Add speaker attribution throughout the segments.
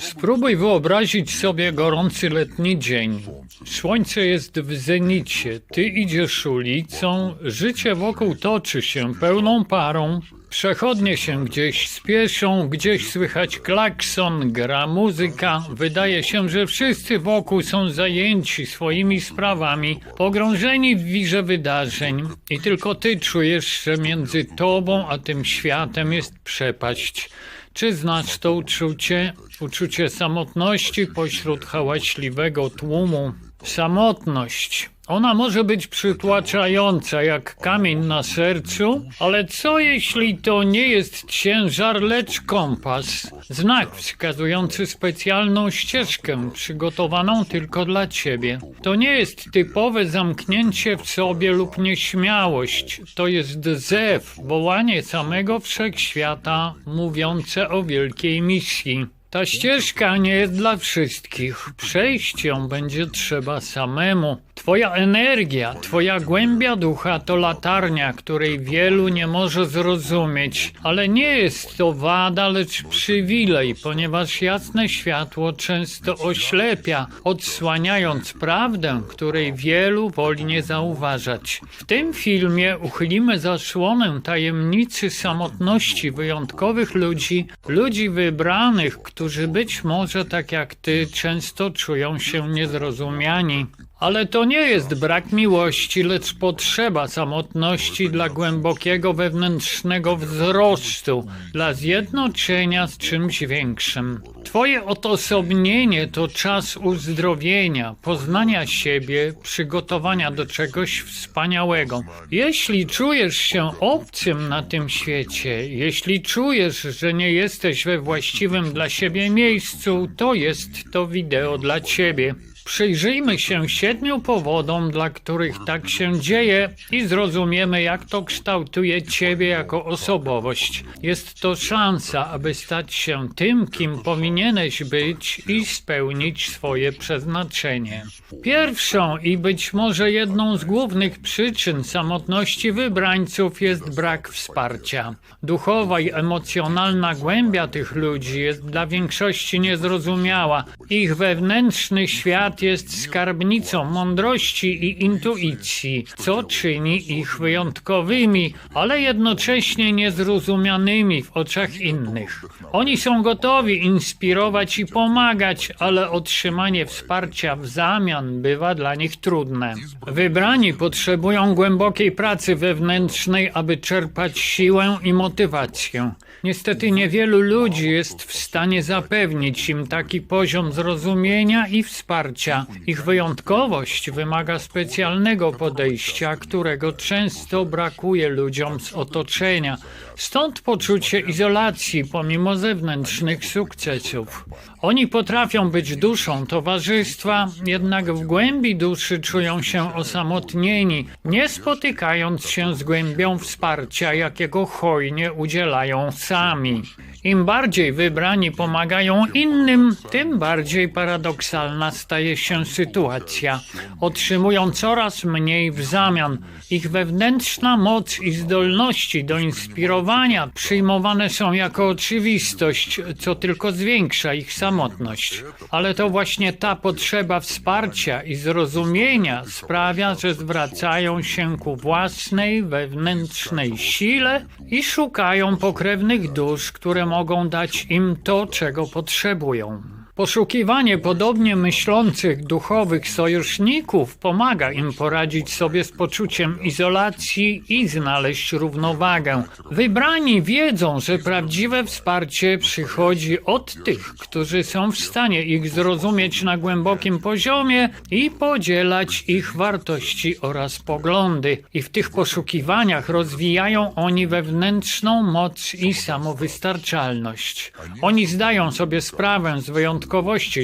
Speaker 1: Spróbuj wyobrazić sobie gorący letni dzień. Słońce jest w zenicie, ty idziesz ulicą, życie wokół toczy się pełną parą. Przechodnie się gdzieś spieszą, gdzieś słychać klakson, gra muzyka. Wydaje się, że wszyscy wokół są zajęci swoimi sprawami, pogrążeni w wirze wydarzeń. I tylko ty czujesz, że między tobą a tym światem jest przepaść. Czy znasz to uczucie? Uczucie samotności pośród hałaśliwego tłumu. Samotność. Ona może być przytłaczająca jak kamień na sercu, ale co jeśli to nie jest ciężar, lecz kompas? Znak wskazujący specjalną ścieżkę, przygotowaną tylko dla ciebie. To nie jest typowe zamknięcie w sobie lub nieśmiałość. To jest zew, wołanie samego wszechświata, mówiące o wielkiej misji. Ta ścieżka nie jest dla wszystkich. Przejść ją będzie trzeba samemu. Twoja energia, twoja głębia ducha to latarnia, której wielu nie może zrozumieć, ale nie jest to wada, lecz przywilej, ponieważ jasne światło często oślepia, odsłaniając prawdę, której wielu woli nie zauważać. W tym filmie uchylimy zasłonę tajemnicy samotności wyjątkowych ludzi, ludzi wybranych, którzy być może tak jak ty często czują się niezrozumiani. Ale to nie jest brak miłości, lecz potrzeba samotności dla głębokiego wewnętrznego wzrostu, dla zjednoczenia z czymś większym. Twoje odosobnienie to czas uzdrowienia, poznania siebie, przygotowania do czegoś wspaniałego. Jeśli czujesz się obcym na tym świecie, jeśli czujesz, że nie jesteś we właściwym dla siebie miejscu, to jest to wideo dla ciebie. Przyjrzyjmy się siedmiu powodom, dla których tak się dzieje i zrozumiemy, jak to kształtuje Ciebie jako osobowość. Jest to szansa, aby stać się tym, kim powinieneś być i spełnić swoje przeznaczenie. Pierwszą i być może jedną z głównych przyczyn samotności wybrańców jest brak wsparcia. Duchowa i emocjonalna głębia tych ludzi jest dla większości niezrozumiała. Ich wewnętrzny świat jest skarbnicą mądrości i intuicji, co czyni ich wyjątkowymi, ale jednocześnie niezrozumianymi w oczach innych. Oni są gotowi inspirować i pomagać, ale otrzymanie wsparcia w zamian bywa dla nich trudne. Wybrani potrzebują głębokiej pracy wewnętrznej, aby czerpać siłę i motywację. Niestety niewielu ludzi jest w stanie zapewnić im taki poziom zrozumienia i wsparcia. Ich wyjątkowość wymaga specjalnego podejścia, którego często brakuje ludziom z otoczenia. Stąd poczucie izolacji pomimo zewnętrznych sukcesów. Oni potrafią być duszą towarzystwa, jednak w głębi duszy czują się osamotnieni, nie spotykając się z głębią wsparcia, jakiego hojnie udzielają sami. Im bardziej wybrani pomagają innym, tym bardziej paradoksalna staje się sytuacja. Otrzymują coraz mniej w zamian. Ich wewnętrzna moc i zdolności do inspirowania przyjmowane są jako oczywistość, co tylko zwiększa ich samotność. Ale to właśnie ta potrzeba wsparcia i zrozumienia sprawia, że zwracają się ku własnej wewnętrznej sile i szukają pokrewnych dusz, które mogą dać im to, czego potrzebują. Poszukiwanie podobnie myślących duchowych sojuszników pomaga im poradzić sobie z poczuciem izolacji i znaleźć równowagę. Wybrani wiedzą, że prawdziwe wsparcie przychodzi od tych, którzy są w stanie ich zrozumieć na głębokim poziomie i podzielać ich wartości oraz poglądy. I w tych poszukiwaniach rozwijają oni wewnętrzną moc i samowystarczalność. Oni zdają sobie sprawę z wyjątkowości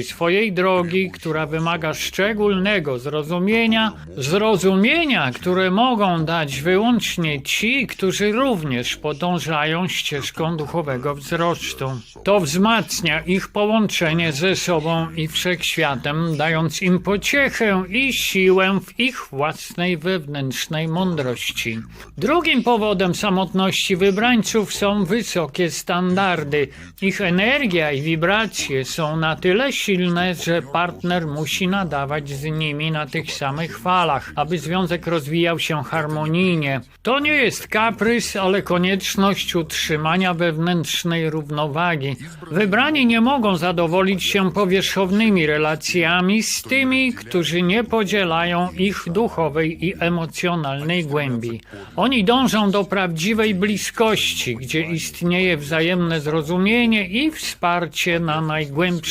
Speaker 1: swojej drogi, która wymaga szczególnego zrozumienia, zrozumienia, które mogą dać wyłącznie ci, którzy również podążają ścieżką duchowego wzrostu. To wzmacnia ich połączenie ze sobą i wszechświatem, dając im pociechę i siłę w ich własnej wewnętrznej mądrości. Drugim powodem samotności wybrańców są wysokie standardy. Ich energia i wibracje są na tyle silne, że partner musi nadawać z nimi na tych samych falach, aby związek rozwijał się harmonijnie. To nie jest kaprys, ale konieczność utrzymania wewnętrznej równowagi. Wybrani nie mogą zadowolić się powierzchownymi relacjami z tymi, którzy nie podzielają ich duchowej i emocjonalnej głębi. Oni dążą do prawdziwej bliskości, gdzie istnieje wzajemne zrozumienie i wsparcie na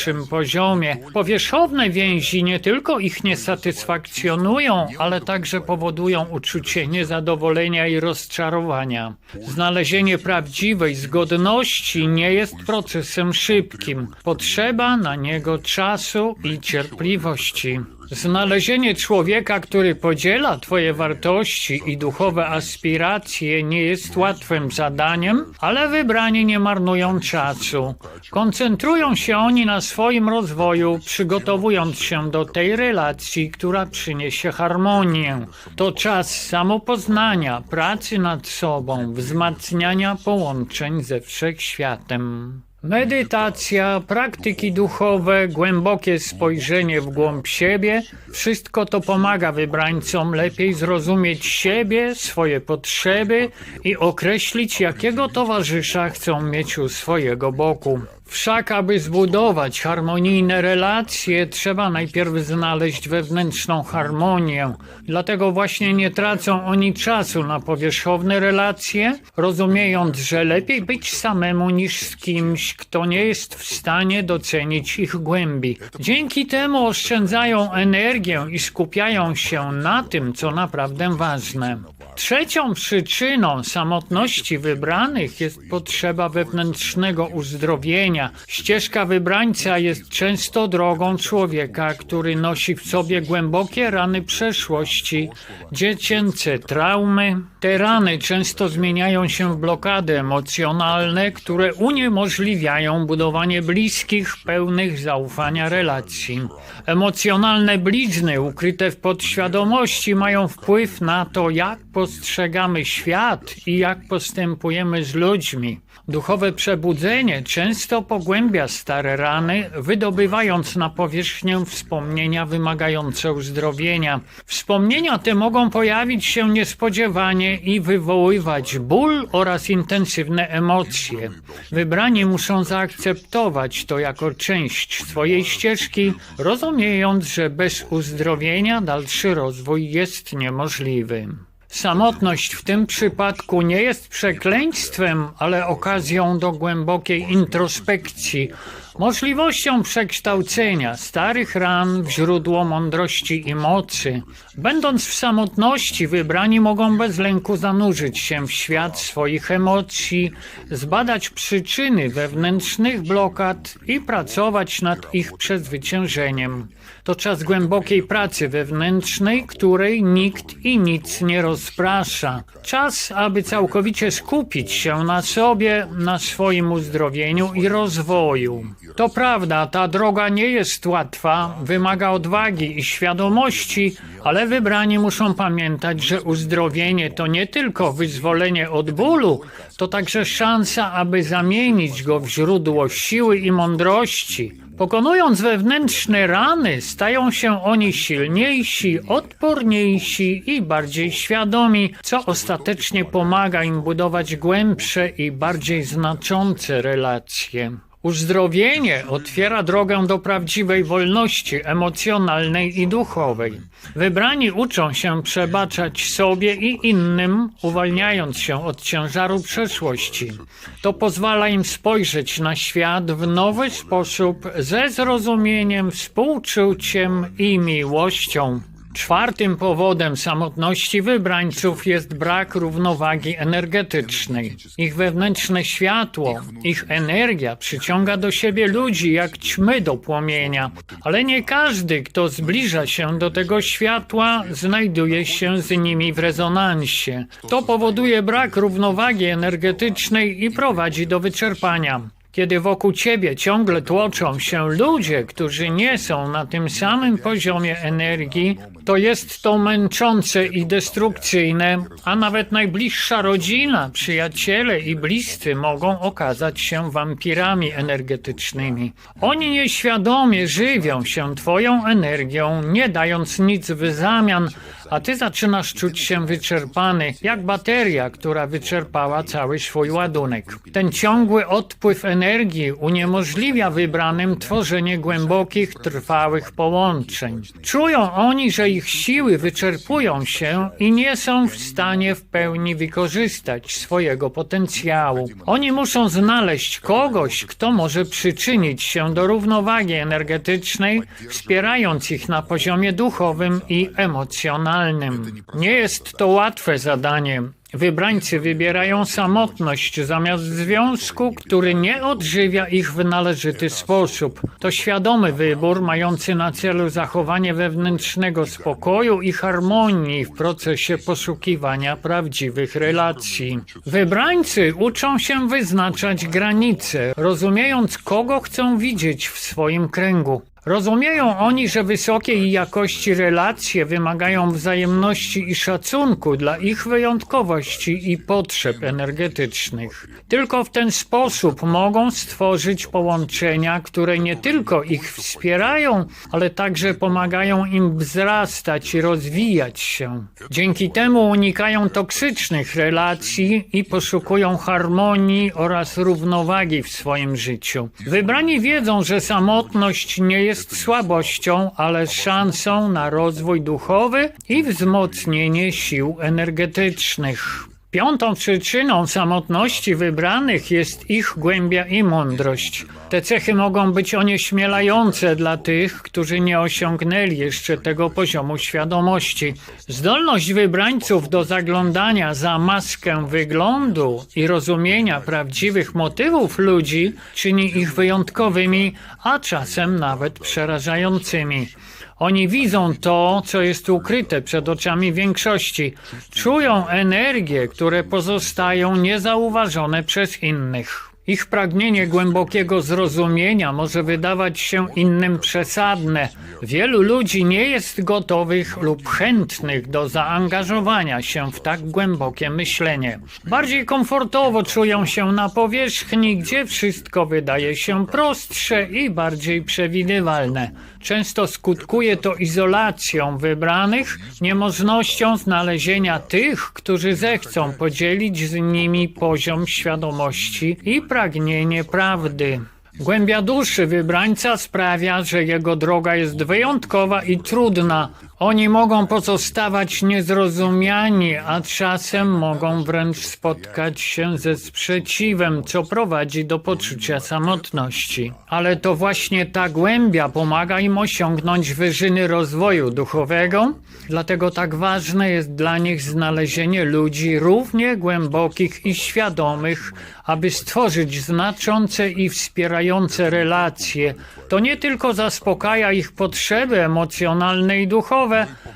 Speaker 1: najgłębszym poziomie. Powierzchowne więzi nie tylko ich nie satysfakcjonują, ale także powodują uczucie niezadowolenia i rozczarowania. Znalezienie prawdziwej zgodności nie jest procesem szybkim. Potrzeba na niego czasu i cierpliwości. Znalezienie człowieka, który podziela Twoje wartości i duchowe aspiracje, nie jest łatwym zadaniem, ale wybrani nie marnują czasu. Koncentrują się oni na swoim rozwoju, przygotowując się do tej relacji, która przyniesie harmonię. To czas samopoznania, pracy nad sobą, wzmacniania połączeń ze wszechświatem. Medytacja, praktyki duchowe, głębokie spojrzenie w głąb siebie wszystko to pomaga wybrańcom lepiej zrozumieć siebie, swoje potrzeby i określić, jakiego towarzysza chcą mieć u swojego boku. Wszak, aby zbudować harmonijne relacje, trzeba najpierw znaleźć wewnętrzną harmonię. Dlatego właśnie nie tracą oni czasu na powierzchowne relacje, rozumiejąc, że lepiej być samemu niż z kimś, kto nie jest w stanie docenić ich głębi. Dzięki temu oszczędzają energię i skupiają się na tym, co naprawdę ważne. Trzecią przyczyną samotności wybranych jest potrzeba wewnętrznego uzdrowienia. Ścieżka wybrańca jest często drogą człowieka, który nosi w sobie głębokie rany przeszłości, dziecięce traumy. Te rany często zmieniają się w blokady emocjonalne, które uniemożliwiają budowanie bliskich, pełnych zaufania relacji. Emocjonalne blizny ukryte w podświadomości mają wpływ na to, jak postrzegamy świat i jak postępujemy z ludźmi. Duchowe przebudzenie często pogłębia stare rany, wydobywając na powierzchnię wspomnienia wymagające uzdrowienia. Wspomnienia te mogą pojawić się niespodziewanie i wywoływać ból oraz intensywne emocje. Wybrani muszą zaakceptować to jako część swojej ścieżki, rozumiejąc, że bez uzdrowienia dalszy rozwój jest niemożliwy. Samotność w tym przypadku nie jest przekleństwem, ale okazją do głębokiej introspekcji, możliwością przekształcenia starych ran w źródło mądrości i mocy. Będąc w samotności, wybrani mogą bez lęku zanurzyć się w świat swoich emocji, zbadać przyczyny wewnętrznych blokad i pracować nad ich przezwyciężeniem. To czas głębokiej pracy wewnętrznej, której nikt i nic nie rozprasza. Czas, aby całkowicie skupić się na sobie, na swoim uzdrowieniu i rozwoju. To prawda, ta droga nie jest łatwa, wymaga odwagi i świadomości, ale wybrani muszą pamiętać, że uzdrowienie to nie tylko wyzwolenie od bólu, to także szansa, aby zamienić go w źródło siły i mądrości. Pokonując wewnętrzne rany, stają się oni silniejsi, odporniejsi i bardziej świadomi, co ostatecznie pomaga im budować głębsze i bardziej znaczące relacje. Uzdrowienie otwiera drogę do prawdziwej wolności emocjonalnej i duchowej. Wybrani uczą się przebaczać sobie i innym, uwalniając się od ciężaru przeszłości. To pozwala im spojrzeć na świat w nowy sposób, ze zrozumieniem, współczuciem i miłością. Czwartym powodem samotności wybrańców jest brak równowagi energetycznej. Ich wewnętrzne światło, ich energia przyciąga do siebie ludzi jak ćmy do płomienia, ale nie każdy, kto zbliża się do tego światła, znajduje się z nimi w rezonansie. To powoduje brak równowagi energetycznej i prowadzi do wyczerpania. Kiedy wokół ciebie ciągle tłoczą się ludzie, którzy nie są na tym samym poziomie energii, to jest to męczące i destrukcyjne, a nawet najbliższa rodzina, przyjaciele i bliscy mogą okazać się wampirami energetycznymi. Oni nieświadomie żywią się twoją energią, nie dając nic w zamian, a ty zaczynasz czuć się wyczerpany, jak bateria, która wyczerpała cały swój ładunek. Ten ciągły odpływ energii uniemożliwia wybranym tworzenie głębokich, trwałych połączeń. Czują oni, że ich siły wyczerpują się i nie są w stanie w pełni wykorzystać swojego potencjału. Oni muszą znaleźć kogoś, kto może przyczynić się do równowagi energetycznej, wspierając ich na poziomie duchowym i emocjonalnym. Nie jest to łatwe zadanie. Wybrańcy wybierają samotność zamiast związku, który nie odżywia ich w należyty sposób. To świadomy wybór mający na celu zachowanie wewnętrznego spokoju i harmonii w procesie poszukiwania prawdziwych relacji. Wybrańcy uczą się wyznaczać granice, rozumiejąc kogo chcą widzieć w swoim kręgu. Rozumieją oni, że wysokiej jakości relacje wymagają wzajemności i szacunku dla ich wyjątkowości i potrzeb energetycznych. Tylko w ten sposób mogą stworzyć połączenia, które nie tylko ich wspierają, ale także pomagają im wzrastać i rozwijać się. Dzięki temu unikają toksycznych relacji i poszukują harmonii oraz równowagi w swoim życiu. Wybrani wiedzą, że samotność nie jest jest słabością, ale szansą na rozwój duchowy i wzmocnienie sił energetycznych. Piątą przyczyną samotności wybranych jest ich głębia i mądrość. Te cechy mogą być onieśmielające dla tych, którzy nie osiągnęli jeszcze tego poziomu świadomości. Zdolność wybrańców do zaglądania za maskę wyglądu i rozumienia prawdziwych motywów ludzi czyni ich wyjątkowymi, a czasem nawet przerażającymi. Oni widzą to, co jest ukryte przed oczami większości. Czują energię, które pozostają niezauważone przez innych. Ich pragnienie głębokiego zrozumienia może wydawać się innym przesadne. Wielu ludzi nie jest gotowych lub chętnych do zaangażowania się w tak głębokie myślenie. Bardziej komfortowo czują się na powierzchni, gdzie wszystko wydaje się prostsze i bardziej przewidywalne. Często skutkuje to izolacją wybranych, niemożnością znalezienia tych, którzy zechcą podzielić z nimi poziom świadomości i pragnienie prawdy. Głębia duszy wybrańca sprawia, że jego droga jest wyjątkowa i trudna. Oni mogą pozostawać niezrozumiani, a czasem mogą wręcz spotkać się ze sprzeciwem, co prowadzi do poczucia samotności. Ale to właśnie ta głębia pomaga im osiągnąć wyżyny rozwoju duchowego, dlatego tak ważne jest dla nich znalezienie ludzi równie głębokich i świadomych, aby stworzyć znaczące i wspierające relacje. To nie tylko zaspokaja ich potrzeby emocjonalne i duchowe,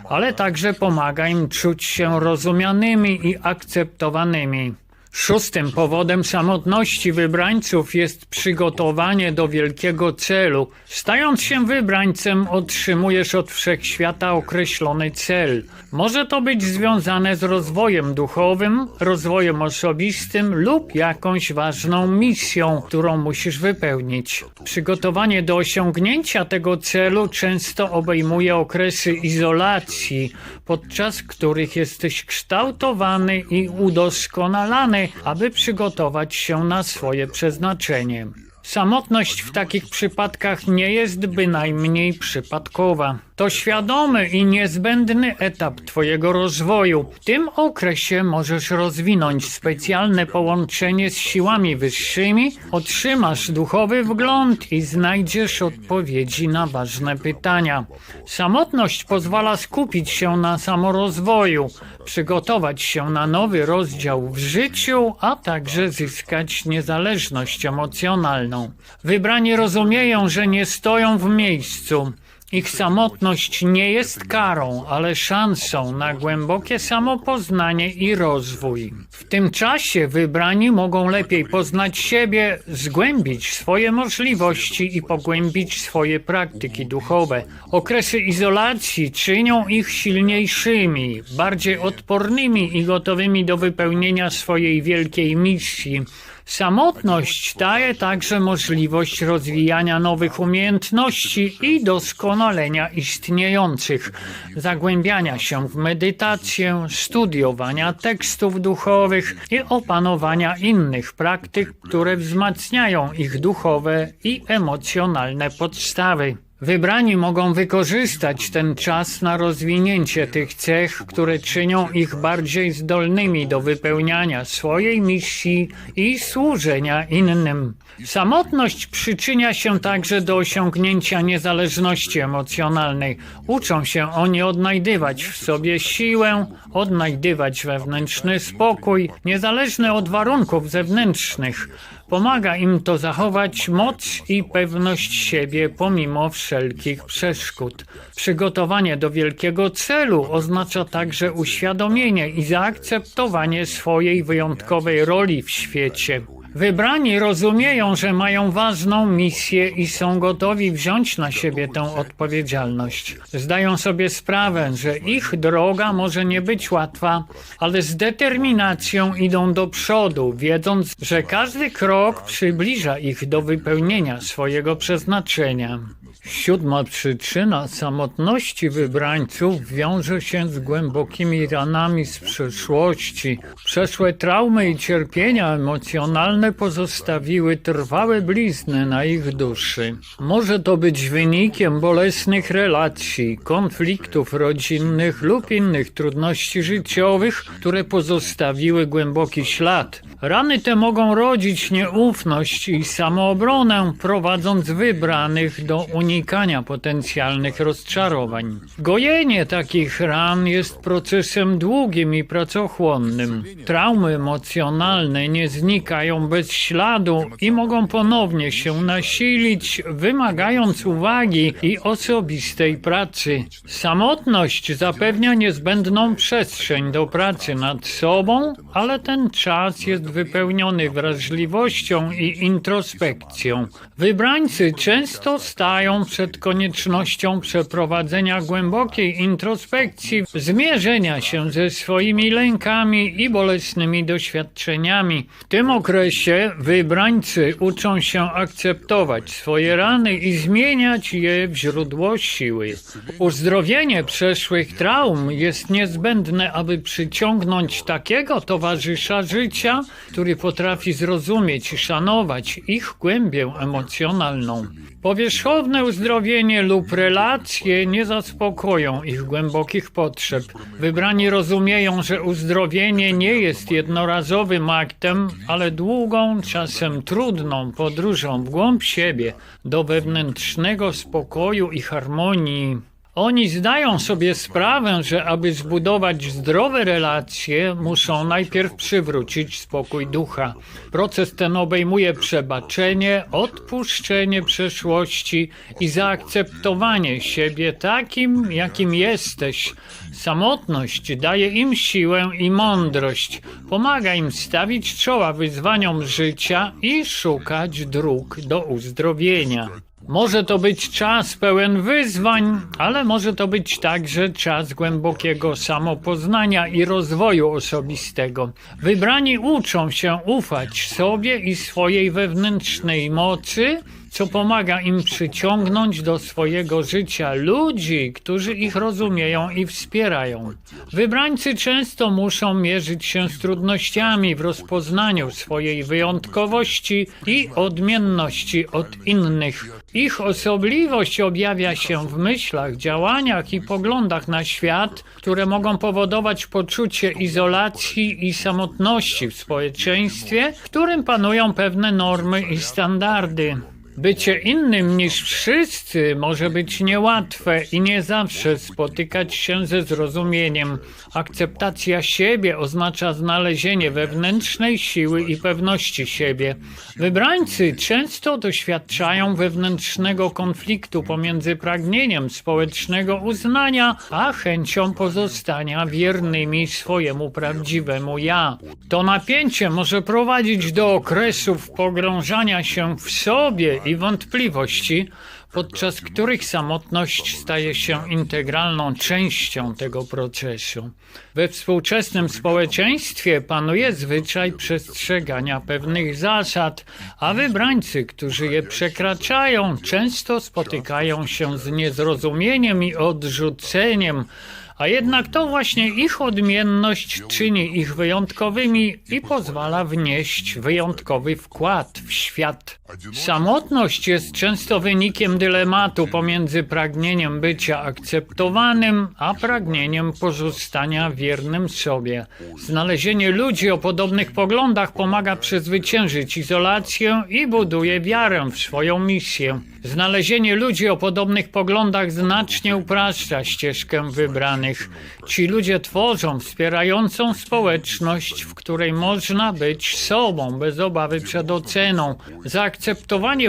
Speaker 1: ale także pomaga im czuć się rozumianymi i akceptowanymi. Szóstym powodem samotności wybrańców jest przygotowanie do wielkiego celu. Stając się wybrańcem, otrzymujesz od wszechświata określony cel. Może to być związane z rozwojem duchowym, rozwojem osobistym lub jakąś ważną misją, którą musisz wypełnić. Przygotowanie do osiągnięcia tego celu często obejmuje okresy izolacji, podczas których jesteś kształtowany i udoskonalany aby przygotować się na swoje przeznaczenie. Samotność w takich przypadkach nie jest bynajmniej przypadkowa. To świadomy i niezbędny etap Twojego rozwoju. W tym okresie możesz rozwinąć specjalne połączenie z siłami wyższymi, otrzymasz duchowy wgląd i znajdziesz odpowiedzi na ważne pytania. Samotność pozwala skupić się na samorozwoju, przygotować się na nowy rozdział w życiu, a także zyskać niezależność emocjonalną. Wybrani rozumieją, że nie stoją w miejscu. Ich samotność nie jest karą, ale szansą na głębokie samopoznanie i rozwój. W tym czasie wybrani mogą lepiej poznać siebie, zgłębić swoje możliwości i pogłębić swoje praktyki duchowe. Okresy izolacji czynią ich silniejszymi, bardziej odpornymi i gotowymi do wypełnienia swojej wielkiej misji. Samotność daje także możliwość rozwijania nowych umiejętności i doskonalenia istniejących, zagłębiania się w medytację, studiowania tekstów duchowych i opanowania innych praktyk, które wzmacniają ich duchowe i emocjonalne podstawy. Wybrani mogą wykorzystać ten czas na rozwinięcie tych cech, które czynią ich bardziej zdolnymi do wypełniania swojej misji i służenia innym. Samotność przyczynia się także do osiągnięcia niezależności emocjonalnej. Uczą się oni odnajdywać w sobie siłę, odnajdywać wewnętrzny spokój, niezależny od warunków zewnętrznych. Pomaga im to zachować moc i pewność siebie pomimo wszelkich przeszkód. Przygotowanie do wielkiego celu oznacza także uświadomienie i zaakceptowanie swojej wyjątkowej roli w świecie. Wybrani rozumieją, że mają ważną misję i są gotowi wziąć na siebie tę odpowiedzialność. Zdają sobie sprawę, że ich droga może nie być łatwa, ale z determinacją idą do przodu, wiedząc, że każdy krok przybliża ich do wypełnienia swojego przeznaczenia. Siódma przyczyna samotności wybrańców wiąże się z głębokimi ranami z przeszłości. Przeszłe traumy i cierpienia emocjonalne pozostawiły trwałe blizny na ich duszy. Może to być wynikiem bolesnych relacji, konfliktów rodzinnych lub innych trudności życiowych, które pozostawiły głęboki ślad. Rany te mogą rodzić nieufność i samoobronę, prowadząc wybranych do unikania potencjalnych rozczarowań. Gojenie takich ran jest procesem długim i pracochłonnym. Traumy emocjonalne nie znikają bez śladu i mogą ponownie się nasilić, wymagając uwagi i osobistej pracy. Samotność zapewnia niezbędną przestrzeń do pracy nad sobą, ale ten czas jest wypełniony wrażliwością i introspekcją. Wybrańcy często stają przed koniecznością przeprowadzenia głębokiej introspekcji, zmierzenia się ze swoimi lękami i bolesnymi doświadczeniami. W tym okresie wybrańcy uczą się akceptować swoje rany i zmieniać je w źródło siły. Uzdrowienie przeszłych traum jest niezbędne, aby przyciągnąć takiego towarzysza życia, który potrafi zrozumieć i szanować ich głębię emocjonalną. Powierzchowne uzdrowienie lub relacje nie zaspokoją ich głębokich potrzeb. Wybrani rozumieją, że uzdrowienie nie jest jednorazowym aktem, ale długą, czasem trudną podróżą w głąb siebie do wewnętrznego spokoju i harmonii. Oni zdają sobie sprawę, że aby zbudować zdrowe relacje, muszą najpierw przywrócić spokój ducha. Proces ten obejmuje przebaczenie, odpuszczenie przeszłości i zaakceptowanie siebie takim, jakim jesteś. Samotność daje im siłę i mądrość, pomaga im stawić czoła wyzwaniom życia i szukać dróg do uzdrowienia. Może to być czas pełen wyzwań, ale może to być także czas głębokiego samopoznania i rozwoju osobistego. Wybrani uczą się ufać sobie i swojej wewnętrznej mocy co pomaga im przyciągnąć do swojego życia ludzi, którzy ich rozumieją i wspierają. Wybrańcy często muszą mierzyć się z trudnościami w rozpoznaniu swojej wyjątkowości i odmienności od innych. Ich osobliwość objawia się w myślach, działaniach i poglądach na świat, które mogą powodować poczucie izolacji i samotności w społeczeństwie, w którym panują pewne normy i standardy. Bycie innym niż wszyscy może być niełatwe i nie zawsze spotykać się ze zrozumieniem. Akceptacja siebie oznacza znalezienie wewnętrznej siły i pewności siebie. Wybrańcy często doświadczają wewnętrznego konfliktu pomiędzy pragnieniem społecznego uznania, a chęcią pozostania wiernymi swojemu prawdziwemu ja. To napięcie może prowadzić do okresów pogrążania się w sobie i wątpliwości, podczas których samotność staje się integralną częścią tego procesu. We współczesnym społeczeństwie panuje zwyczaj przestrzegania pewnych zasad, a wybrańcy, którzy je przekraczają, często spotykają się z niezrozumieniem i odrzuceniem. A jednak to właśnie ich odmienność czyni ich wyjątkowymi i pozwala wnieść wyjątkowy wkład w świat. Samotność jest często wynikiem dylematu pomiędzy pragnieniem bycia akceptowanym, a pragnieniem pozostania wiernym sobie. Znalezienie ludzi o podobnych poglądach pomaga przezwyciężyć izolację i buduje wiarę w swoją misję. Znalezienie ludzi o podobnych poglądach znacznie upraszcza ścieżkę wybranych. Ci ludzie tworzą wspierającą społeczność, w której można być sobą bez obawy przed oceną. Zaakceptowanie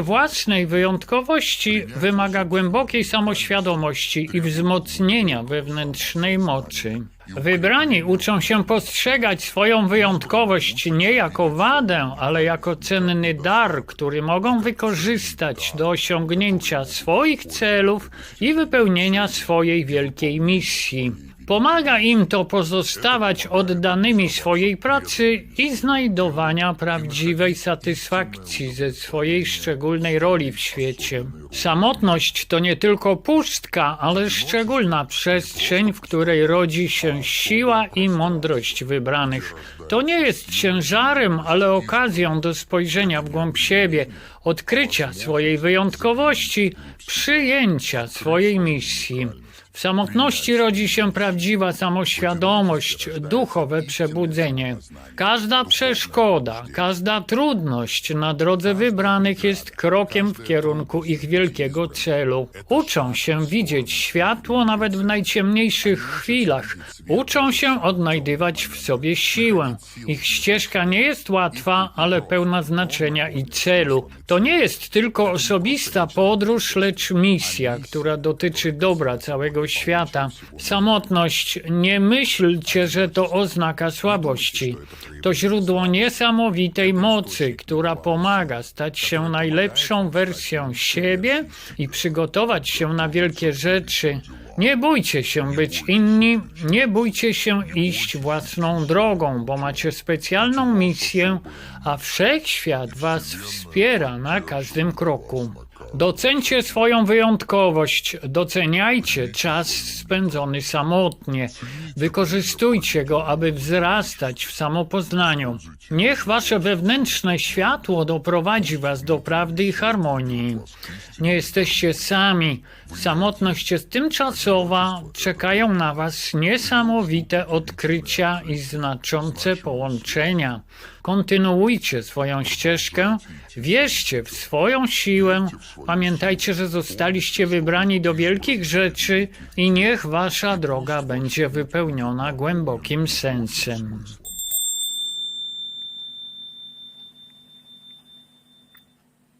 Speaker 1: własnej wyjątkowości wymaga głębokiej samoświadomości i wzmocnienia wewnętrznej mocy. Wybrani uczą się postrzegać swoją wyjątkowość nie jako wadę, ale jako cenny dar, który mogą wykorzystać do osiągnięcia swoich celów i wypełnienia swojej wielkiej misji. Pomaga im to pozostawać oddanymi swojej pracy i znajdowania prawdziwej satysfakcji ze swojej szczególnej roli w świecie. Samotność to nie tylko pustka, ale szczególna przestrzeń, w której rodzi się siła i mądrość wybranych. To nie jest ciężarem, ale okazją do spojrzenia w głąb siebie, odkrycia swojej wyjątkowości, przyjęcia swojej misji. W samotności rodzi się prawdziwa samoświadomość, duchowe przebudzenie. Każda przeszkoda, każda trudność na drodze wybranych jest krokiem w kierunku ich wielkiego celu. Uczą się widzieć światło nawet w najciemniejszych chwilach. Uczą się odnajdywać w sobie siłę. Ich ścieżka nie jest łatwa, ale pełna znaczenia i celu. To nie jest tylko osobista podróż, lecz misja, która dotyczy dobra świata. Samotność, nie myślcie, że to oznaka słabości. To źródło niesamowitej mocy, która pomaga stać się najlepszą wersją siebie i przygotować się na wielkie rzeczy. Nie bójcie się być inni, nie bójcie się iść własną drogą, bo macie specjalną misję, a wszechświat was wspiera na każdym kroku. Docencie swoją wyjątkowość, doceniajcie czas spędzony samotnie, wykorzystujcie go, aby wzrastać w samopoznaniu. Niech wasze wewnętrzne światło doprowadzi was do prawdy i harmonii. Nie jesteście sami. Samotność jest tymczasowa, czekają na was niesamowite odkrycia i znaczące połączenia. Kontynuujcie swoją ścieżkę, wierzcie w swoją siłę, pamiętajcie, że zostaliście wybrani do wielkich rzeczy i niech wasza droga będzie wypełniona głębokim sensem.